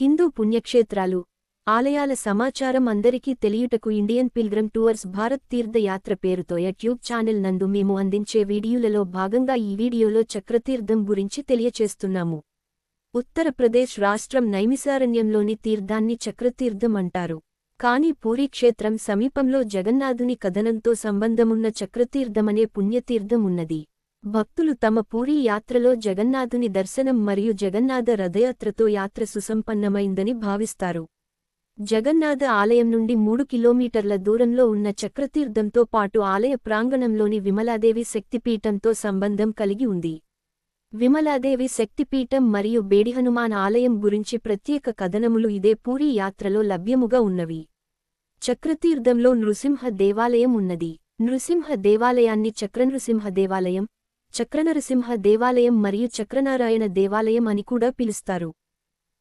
హిందూ పుణ్యక్షేత్రాలు. ఆలయాల సమాచారం అందరికీ తెలియుటకు Indian pilgrim tours Bharat Tirthayatra పేరుతో యూట్యూబ్ ఛానల్ నందు మేము అందించే వీడియోలలో భాగంగా ఈ వీడియోలో చక్రతీర్థం గురించి తెలియచేస్తున్నాము. ఉత్తరప్రదేశ్ రాష్ట్రం నైమిసారణ్యంలోని తీర్థాన్ని చక్రతీర్థం అంటారు. కాని పూరీ క్షేత్రం సమీపంలో జగన్నాథుని కథనంతో సంబంధమున్న చక్రతీర్థమనే పుణ్యతీర్థం ఉన్నది భక్తులు తమ పూరీ యాత్రలో జగన్నాథుని దర్శనం మరియు జగన్నాథ రథయాత్రతో యాత్ర సుసంపన్నమైందని భావిస్తారు. జగన్నాథ ఆలయం నుండి మూడు కిలోమీటర్ల దూరంలో ఉన్న చక్రతీర్థంతో పాటు ఆలయ ప్రాంగణంలోని విమలాదేవి శక్తిపీఠంతో సంబంధం కలిగి ఉంది. విమలాదేవి శక్తిపీఠం మరియు బేడిహనుమాన్ ఆలయం గురించి ప్రత్యేక కథనములు ఇదే పూరీ యాత్రలో లభ్యముగా ఉన్నవి. చక్రతీర్థంలో నృసింహ దేవాలయం ఉన్నది. నృసింహ దేవాలయాన్ని చక్రనృసింహ దేవాలయం చక్రనరసింహ దేవాలయం మరియు చక్రనారాయణ దేవాలయం అని కూడా పిలుస్తారు.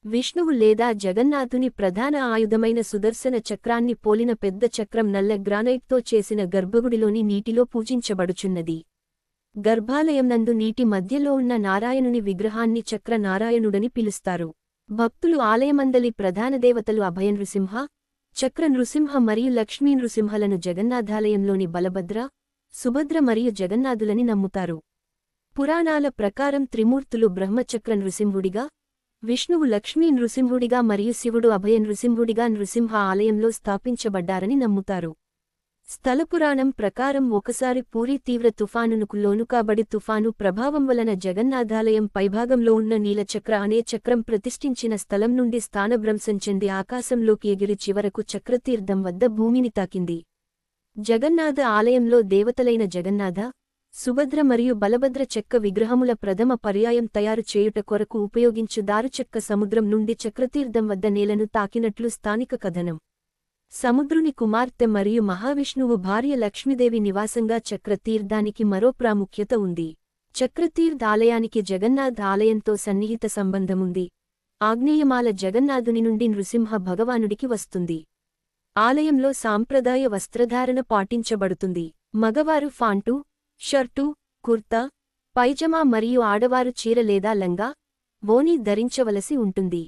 విష్ణువు లేదా జగన్నాథుని ప్రధాన ఆయుధమైన సుదర్శన చక్రాన్ని పోలిన పెద్ద చక్రం నల్ల గ్రానైట్తో చేసిన గర్భగుడిలోని నీటిలో పూజించబడుచున్నది. గర్భాలయం నందు నీటి మధ్యలో ఉన్న నారాయణుని విగ్రహాన్ని చక్ర నారాయణుడని పిలుస్తారు. భక్తులు ఆలయమందలి ప్రధాన దేవతలు అభయ నృసింహ చక్ర నృసింహ మరియు లక్ష్మీ నృసింహలను జగన్నాథాలయంలోని బలభద్ర సుభద్ర మరియు జగన్నాథులని నమ్ముతారు. పురాణాల ప్రకారం త్రిమూర్తులు బ్రహ్మచక్ర నృసింహుడిగా విష్ణువు లక్ష్మీ నృసింహుడిగా మరియు శివుడు అభయ నృసింహుడిగా నృసింహ ఆలయంలో స్థాపించబడ్డారని నమ్ముతారు. స్థలపురాణం ప్రకారం ఒకసారి పూరి తీవ్ర తుఫానునకు లోనుకాబడి తుఫాను ప్రభావం వలన జగన్నాథాలయం పైభాగంలో ఉన్న నీలచక్ర అనే చక్రం ప్రతిష్ఠించిన స్థలం నుండి స్థానభ్రంశం చెంది ఆకాశంలోకి ఎగిరి చివరకు చక్రతీర్థం వద్ద భూమిని తాకింది. జగన్నాథ ఆలయంలో దేవతలైన జగన్నాథ సుభద్ర మరియు బలభద్ర చెక్క విగ్రహముల ప్రథమ పర్యాయం తయారు చేయుట కొరకు ఉపయోగించు దారుచెక్క సముద్రం నుండి చక్రతీర్థం వద్ద నేలను తాకినట్లు స్థానిక కథనం. సముద్రుని కుమార్తె మరియు మహావిష్ణువు భార్య లక్ష్మీదేవి నివాసంగా చక్రతీర్థానికి మరో ప్రాముఖ్యత ఉంది. చక్రతీర్థ ఆలయానికి జగన్నాథ్ ఆలయంతో సన్నిహిత సంబంధముంది. ఆగ్నేయమాల జగన్నాథుని నుండి నృసింహ భగవానుడికి వస్తుంది. ఆలయంలో సాంప్రదాయ వస్త్రధారణ పాటించబడుతుంది. మగవారు ఫాంటు షర్టు కుర్తా పైజమా మరియు ఆడవారు చీర లేదా లంగా వోని ధరించవలసి ఉంటుంది.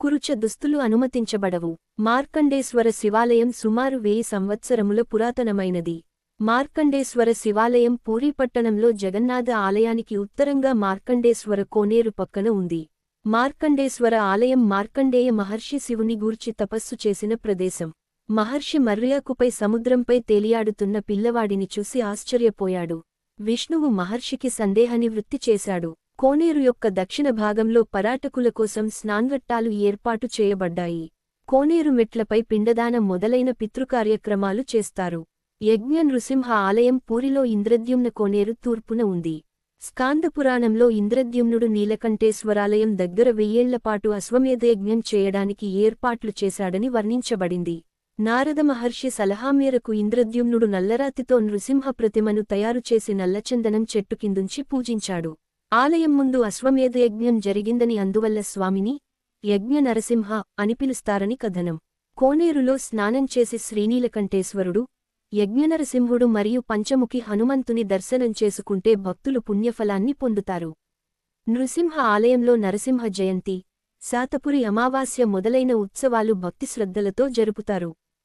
కురుచ దుస్తులు అనుమతించబడవు. మార్కండేశ్వర శివాలయం సుమారు వెయ్యి సంవత్సరముల పురాతనమైనది. మార్కండేశ్వర శివాలయం పూరీపట్టణంలో జగన్నాథ ఆలయానికి ఉత్తరంగా మార్కండేశ్వర కోనేరు పక్కన ఉంది. మార్కండేశ్వర ఆలయం మార్కండేయ మహర్షి శివుని గూర్చి తపస్సు చేసిన ప్రదేశం. మహర్షి మర్యాకుపై సముద్రంపై తేలియాడుతున్న పిల్లవాడిని చూసి ఆశ్చర్యపోయాడు. విష్ణువు మహర్షికి సందేహనివృత్తి చేశాడు. కోనేరు యొక్క దక్షిణ భాగంలో పరాటకుల కోసం స్నాన్ఘట్టాలు ఏర్పాటు చేయబడ్డాయి. కోనేరు మెట్లపై పిండదానం మొదలైన పితృకార్యక్రమాలు చేస్తారు. యజ్ఞ నృసింహ ఆలయం పూరిలో ఇంద్రద్యుమ్న కోనేరు తూర్పున ఉంది. స్కాందపురాణంలో ఇంద్రద్యుమ్నుడు నీలకంఠేశ్వరాలయం దగ్గర వెయ్యేళ్ళపాటు అశ్వమేధయజ్ఞం చేయడానికి ఏర్పాట్లు చేశాడని వర్ణించబడింది. నారద మహర్షి సలహా మేరకు ఇంద్రద్యుమ్నుడు నల్లరాతితో నృసింహ ప్రతిమను తయారుచేసి నల్లచందనం చెట్టు కిందుంచి పూజించాడు. ఆలయం ముందు అశ్వమేధయజ్ఞం జరిగిందని అందువల్ల స్వామిని యజ్ఞ నరసింహ అని పిలుస్తారని కథనం. కోనేరులో స్నానం చేసి శ్రీనీలకంఠేశ్వరుడు యజ్ఞనరసింహుడు మరియు పంచముఖి హనుమంతుని దర్శనం చేసుకుంటే భక్తులు పుణ్యఫలాన్ని పొందుతారు. నృసింహ ఆలయంలో నరసింహ జయంతి శాతపురి అమావాస్య మొదలైన ఉత్సవాలు భక్తిశ్రద్ధలతో జరుపుతారు.